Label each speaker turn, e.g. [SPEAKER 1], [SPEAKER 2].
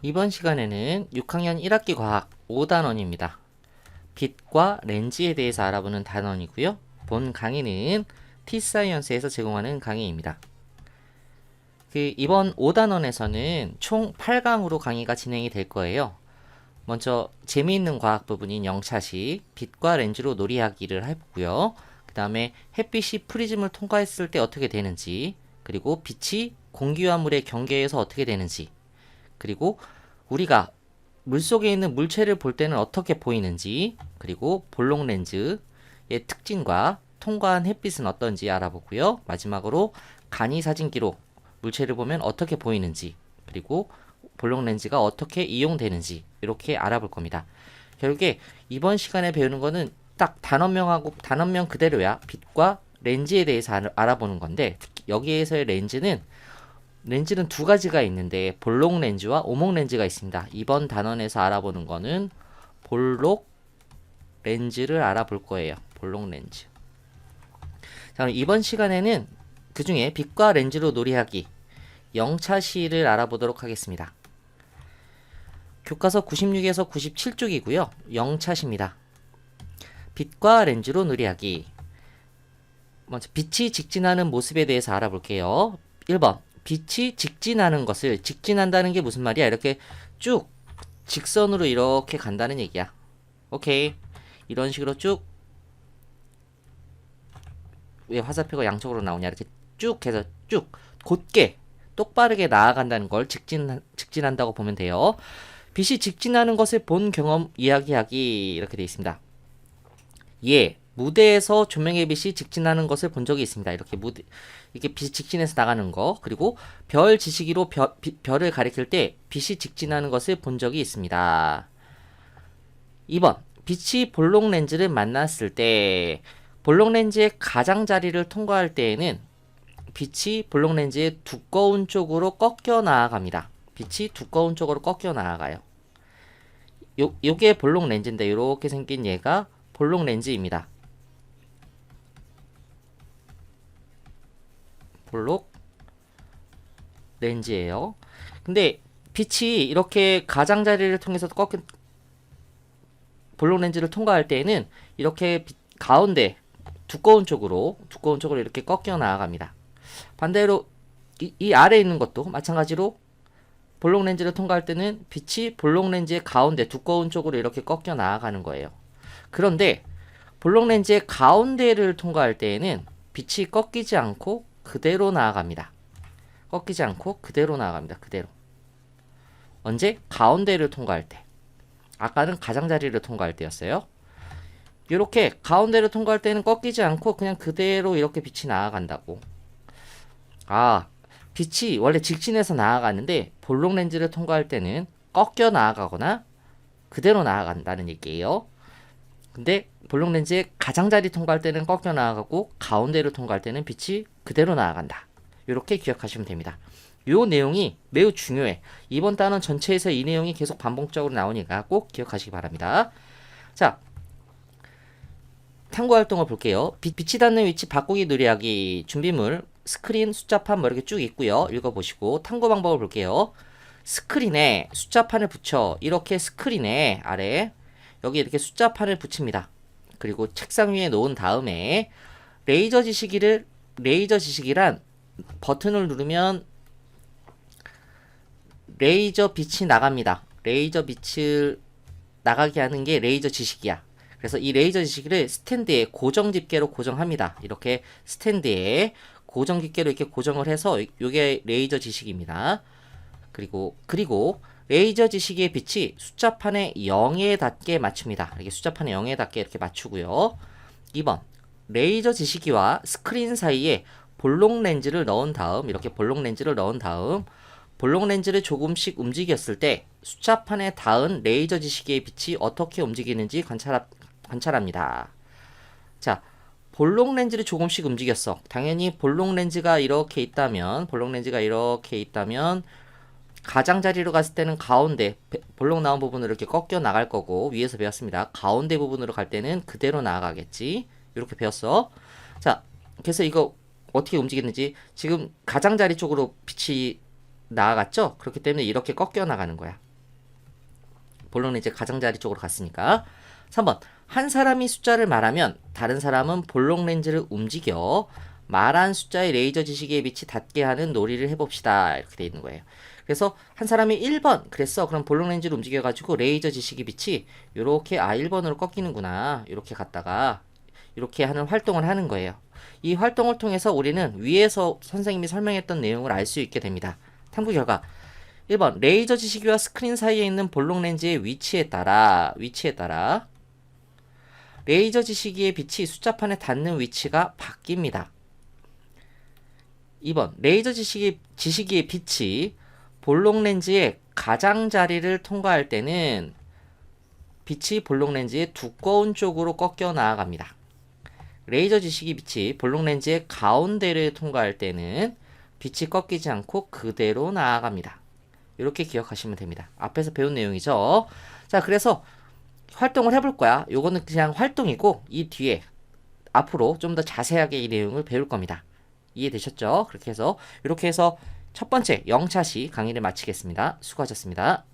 [SPEAKER 1] 이번 시간에는 6학년 1학기 과학 5단원입니다. 빛과 렌즈에 대해서 알아보는 단원이고요. 본 강의는 T사이언스에서 제공하는 강의입니다. 그 이번 5단원에서는 총 8강으로 강의가 진행이 될 거예요. 먼저 재미있는 과학 부분인 영차식, 빛과 렌즈로 놀이하기를 해보고요. 그 다음에 햇빛이 프리즘을 통과했을 때 어떻게 되는지, 그리고 빛이 공기와 물의 경계에서 어떻게 되는지, 그리고 우리가 물속에 있는 물체를 볼 때는 어떻게 보이는지, 그리고 볼록 렌즈의 특징과 통과한 햇빛은 어떤지 알아보고요. 마지막으로 간이 사진기로 물체를 보면 어떻게 보이는지, 그리고 볼록 렌즈가 어떻게 이용되는지 이렇게 알아볼 겁니다. 결국에 이번 시간에 배우는 거는 딱 단원명하고 단원명 그대로야. 빛과 렌즈에 대해서 알- 알아보는 건데 여기에서의 렌즈는 렌즈는 두 가지가 있는데 볼록 렌즈와 오목 렌즈가 있습니다. 이번 단원에서 알아보는 거는 볼록 렌즈를 알아볼 거예요. 볼록 렌즈. 자, 그럼 이번 시간에는 그 중에 빛과 렌즈로 놀이하기 영차시를 알아보도록 하겠습니다. 교과서 96에서 97쪽이고요. 영차시입니다. 빛과 렌즈로 놀이하기. 먼저 빛이 직진하는 모습에 대해서 알아볼게요. 1번. 빛이 직진하는 것을 직진한다는 게 무슨 말이야? 이렇게 쭉 직선으로 이렇게 간다는 얘기야. 오케이. 이런 식으로 쭉 왜 화살표가 양쪽으로 나오냐? 이렇게 쭉 해서 쭉 곧게 똑바르게 나아간다는 걸 직진 직진한다고 보면 돼요. 빛이 직진하는 것을 본 경험 이야기하기 이렇게 되어 있습니다. 예, 무대에서 조명의 빛이 직진하는 것을 본 적이 있습니다. 이렇게 무대 이렇게 빛이 직진해서 나가는 거 그리고 별 지시기로 별, 빛- 별을 가리킬 때 빛이 직진하는 것을 본 적이 있습니다. 2번 빛이 볼록 렌즈를 만났을 때 볼록 렌즈의 가장자리를 통과할 때에는 빛이 볼록 렌즈의 두꺼운 쪽으로 꺾여 나아갑니다. 빛이 두꺼운 쪽으로 꺾여 나아가요. 요, 요게 볼록 렌즈인데 이렇게 생긴 얘가 볼록 렌즈입니다. 볼록 렌즈예요. 근데 빛이 이렇게 가장자리를 통해서 꺾인 볼록 렌즈를 통과할 때에는 이렇게 빛- 가운데 두꺼운 쪽으로 두꺼운 쪽으로 이렇게 꺾여 나아갑니다. 반대로 이, 이 아래에 있는 것도 마찬가지로 볼록 렌즈를 통과할 때는 빛이 볼록 렌즈의 가운데 두꺼운 쪽으로 이렇게 꺾여 나아가는 거예요. 그런데 볼록 렌즈의 가운데를 통과할 때에는 빛이 꺾이지 않고 그대로 나아갑니다. 꺾이지 않고 그대로 나아갑니다. 그대로. 언제? 가운데를 통과할 때. 아까는 가장자리를 통과할 때였어요. 이렇게 가운데를 통과할 때는 꺾이지 않고 그냥 그대로 이렇게 빛이 나아간다고. 아, 빛이 원래 직진해서 나아가는데 볼록 렌즈를 통과할 때는 꺾여 나아가거나 그대로 나아간다는 얘기예요. 근데 볼록 렌즈의 가장자리 통과할 때는 꺾여 나아가고 가운데를 통과할 때는 빛이 그대로 나아간다. 이렇게 기억하시면 됩니다. 요 내용이 매우 중요해. 이번 단원 전체에서 이 내용이 계속 반복적으로 나오니까 꼭 기억하시기 바랍니다. 자, 탐구 활동을 볼게요. 빛, 빛이 닿는 위치 바꾸기 놀이하기 준비물 스크린 숫자판 뭐 이렇게 쭉 있고요. 읽어보시고 탐구 방법을 볼게요. 스크린에 숫자판을 붙여 이렇게 스크린에 아래 여기 이렇게 숫자판을 붙입니다. 그리고 책상 위에 놓은 다음에 레이저 지시기를 레이저 지시기란 버튼을 누르면 레이저 빛이 나갑니다. 레이저 빛을 나가게 하는 게 레이저 지시기야. 그래서 이 레이저 지시기를 스탠드에 고정 집게로 고정합니다. 이렇게 스탠드에 고정 집게로 이렇게 고정을 해서 이게 레이저 지시기입니다. 그리고 그리고 레이저 지시기의 빛이 숫자판에 0에 닿게 맞춥니다. 이렇게 숫자판에 0에 닿게 이렇게 맞추고요. 2번 레이저 지시기와 스크린 사이에 볼록 렌즈를 넣은 다음 이렇게 볼록 렌즈를 넣은 다음 볼록 렌즈를 조금씩 움직였을 때 숫자판에 닿은 레이저 지시기의 빛이 어떻게 움직이는지 관찰하, 관찰합니다. 자, 볼록 렌즈를 조금씩 움직였어. 당연히 볼록 렌즈가 이렇게 있다면, 볼록 렌즈가 이렇게 있다면, 가장자리로 갔을 때는 가운데, 베- 볼록 나온 부분으로 이렇게 꺾여 나갈 거고, 위에서 배웠습니다. 가운데 부분으로 갈 때는 그대로 나아가겠지. 이렇게 배웠어. 자, 그래서 이거 어떻게 움직이는지, 지금 가장자리 쪽으로 빛이 나아갔죠? 그렇기 때문에 이렇게 꺾여 나가는 거야. 볼록 렌즈의 가장자리 쪽으로 갔으니까. 3번. 한 사람이 숫자를 말하면 다른 사람은 볼록 렌즈를 움직여 말한 숫자의 레이저 지시기에 빛이 닿게 하는 놀이를 해봅시다. 이렇게 돼 있는 거예요. 그래서 한 사람이 1번 그랬어. 그럼 볼록 렌즈를 움직여 가지고 레이저 지시기 빛이 요렇게 아 1번으로 꺾이는구나. 이렇게 갔다가 이렇게 하는 활동을 하는 거예요. 이 활동을 통해서 우리는 위에서 선생님이 설명했던 내용을 알 수 있게 됩니다. 탐구 결과 1번 레이저 지시기와 스크린 사이에 있는 볼록 렌즈의 위치에 따라 위치에 따라 레이저 지시기의 빛이 숫자판에 닿는 위치가 바뀝니다. 2번 레이저 지시기, 지시기의 빛이 볼록 렌즈의 가장자리를 통과할 때는 빛이 볼록 렌즈의 두꺼운 쪽으로 꺾여 나아갑니다. 레이저 지시기 빛이 볼록 렌즈의 가운데를 통과할 때는 빛이 꺾이지 않고 그대로 나아갑니다. 이렇게 기억하시면 됩니다. 앞에서 배운 내용이죠. 자, 그래서 활동을 해볼 거야. 요거는 그냥 활동이고 이 뒤에 앞으로 좀 더 자세하게 이 내용을 배울 겁니다. 이해되셨죠? 그렇게 해서 이렇게 해서 첫 번째 영차시 강의를 마치겠습니다. 수고하셨습니다.